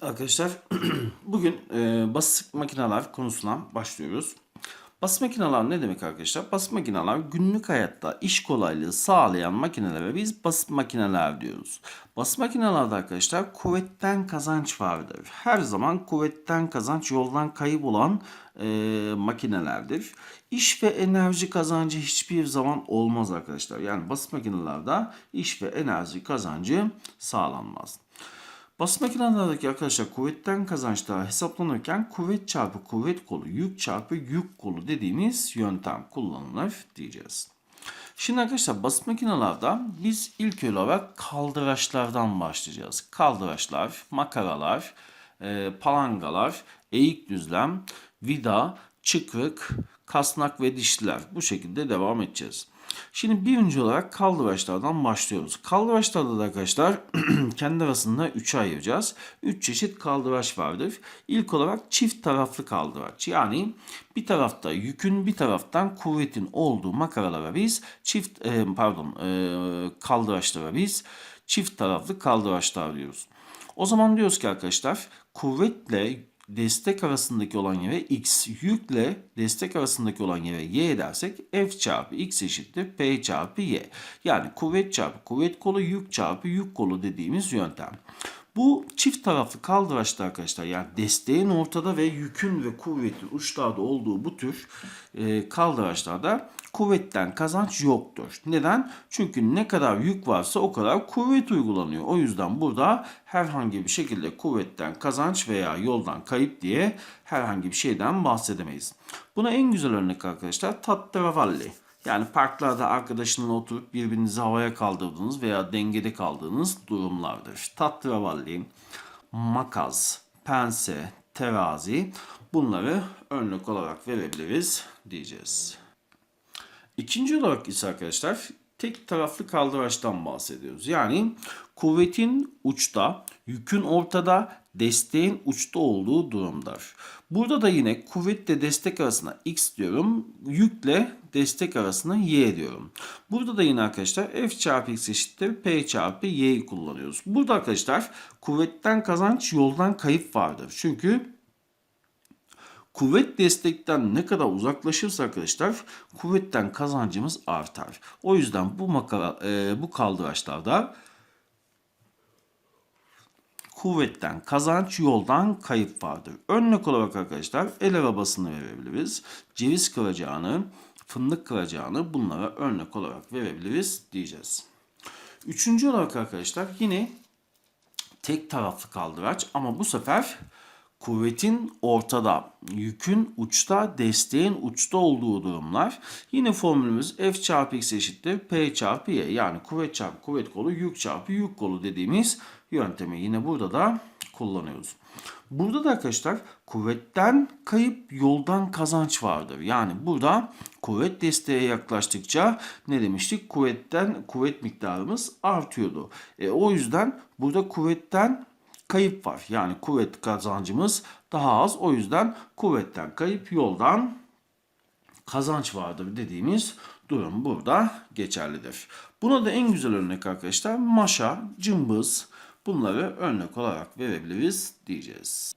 arkadaşlar. Bugün e, basit makineler konusuna başlıyoruz. Basit makineler ne demek arkadaşlar? Basit makineler günlük hayatta iş kolaylığı sağlayan makinelere biz basit makineler diyoruz. Basit makinelerde arkadaşlar kuvvetten kazanç vardır. Her zaman kuvvetten kazanç yoldan kayıp olan e, makinelerdir. İş ve enerji kazancı hiçbir zaman olmaz arkadaşlar. Yani basit makinelerde iş ve enerji kazancı sağlanmaz. Basit makinelerdeki arkadaşlar kuvvetten kazançlar hesaplanırken kuvvet çarpı kuvvet kolu, yük çarpı yük kolu dediğimiz yöntem kullanılır diyeceğiz. Şimdi arkadaşlar basit makinelerde biz ilk olarak kaldıraçlardan başlayacağız. Kaldıraçlar, makaralar, e, palangalar, eğik düzlem, vida, çıkrık, kasnak ve dişliler. Bu şekilde devam edeceğiz. Şimdi birinci olarak kaldıraçlardan başlıyoruz. Kaldıraçlarda da arkadaşlar kendi arasında 3'e ayıracağız. 3 çeşit kaldıraç vardır. İlk olarak çift taraflı kaldıraç. Yani bir tarafta yükün bir taraftan kuvvetin olduğu makaralara biz çift e, pardon e, kaldıraçlara biz çift taraflı kaldıraçlar diyoruz. O zaman diyoruz ki arkadaşlar kuvvetle destek arasındaki olan yere x, yükle destek arasındaki olan yere y dersek f çarpı x eşittir p çarpı y. Yani kuvvet çarpı kuvvet kolu, yük çarpı yük kolu dediğimiz yöntem. Bu çift taraflı kaldıraçta arkadaşlar yani desteğin ortada ve yükün ve kuvvetin uçlarda olduğu bu tür e, kaldıraçlarda kuvvetten kazanç yoktur. Neden? Çünkü ne kadar yük varsa o kadar kuvvet uygulanıyor. O yüzden burada herhangi bir şekilde kuvvetten kazanç veya yoldan kayıp diye herhangi bir şeyden bahsedemeyiz. Buna en güzel örnek arkadaşlar tattavalli. Yani parklarda arkadaşınla oturup birbirinizi havaya kaldırdığınız veya dengede kaldığınız durumlardır. Tatravalli, makas, pense, terazi bunları örnek olarak verebiliriz diyeceğiz. İkinci olarak ise arkadaşlar tek taraflı kaldıraçtan bahsediyoruz. Yani kuvvetin uçta, yükün ortada, desteğin uçta olduğu durumlar. Burada da yine kuvvetle destek arasına x diyorum, yükle destek arasına y diyorum. Burada da yine arkadaşlar f çarpı x eşittir p çarpı y'yi kullanıyoruz. Burada arkadaşlar kuvvetten kazanç yoldan kayıp vardır. Çünkü Kuvvet destekten ne kadar uzaklaşırsa arkadaşlar kuvvetten kazancımız artar. O yüzden bu makara, e, bu kaldıraçlarda kuvvetten kazanç yoldan kayıp vardır. Örnek olarak arkadaşlar el arabasını verebiliriz. Ceviz kıracağını, fındık kıracağını bunlara örnek olarak verebiliriz diyeceğiz. Üçüncü olarak arkadaşlar yine tek taraflı kaldıraç ama bu sefer kuvvetin ortada, yükün uçta, desteğin uçta olduğu durumlar. Yine formülümüz F çarpı X eşittir P çarpı Y. Yani kuvvet çarpı kuvvet kolu, yük çarpı yük kolu dediğimiz yöntemi yine burada da kullanıyoruz. Burada da arkadaşlar kuvvetten kayıp yoldan kazanç vardır. Yani burada kuvvet desteğe yaklaştıkça ne demiştik? Kuvvetten kuvvet miktarımız artıyordu. E, o yüzden burada kuvvetten kayıp var. Yani kuvvet kazancımız daha az. O yüzden kuvvetten kayıp yoldan kazanç vardır dediğimiz durum burada geçerlidir. Buna da en güzel örnek arkadaşlar maşa, cımbız bunları örnek olarak verebiliriz diyeceğiz.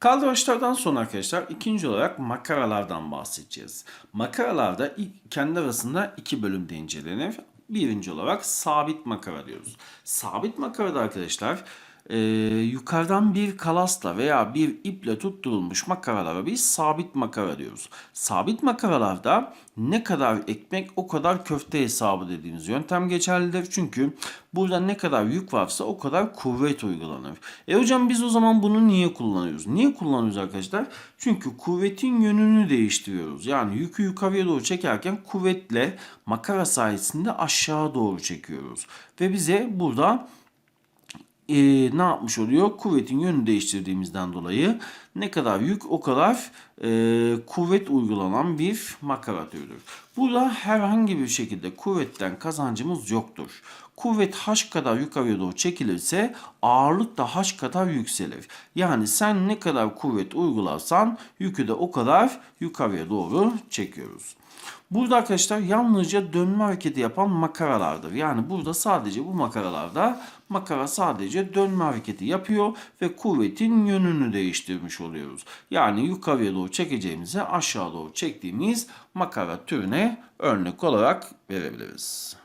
Kaldıraçlardan sonra arkadaşlar ikinci olarak makaralardan bahsedeceğiz. Makaralarda kendi arasında iki bölümde incelenir. Birinci olarak sabit makara diyoruz. Sabit makarada arkadaşlar e, yukarıdan bir kalasla veya bir iple tutturulmuş makaralara biz sabit makara diyoruz. Sabit makaralarda ne kadar ekmek o kadar köfte hesabı dediğimiz yöntem geçerlidir. Çünkü burada ne kadar yük varsa o kadar kuvvet uygulanır. E hocam biz o zaman bunu niye kullanıyoruz? Niye kullanıyoruz arkadaşlar? Çünkü kuvvetin yönünü değiştiriyoruz. Yani yükü yukarıya doğru çekerken kuvvetle makara sayesinde aşağı doğru çekiyoruz. Ve bize burada e, ne yapmış oluyor? Kuvvetin yönünü değiştirdiğimizden dolayı Ne kadar yük o kadar e, kuvvet uygulanan bir makara türüdür. Burada herhangi bir şekilde kuvvetten kazancımız yoktur. Kuvvet h kadar yukarıya doğru çekilirse ağırlık da h kadar yükselir. Yani sen ne kadar kuvvet uygularsan yükü de o kadar yukarıya doğru çekiyoruz. Burada arkadaşlar yalnızca dönme hareketi yapan makaralardır. Yani burada sadece bu makaralarda makara sadece dönme hareketi yapıyor ve kuvvetin yönünü değiştirmiş oluyoruz. Yani yukarıya doğru çekeceğimize aşağı doğru çektiğimiz makara türüne örnek olarak verebiliriz.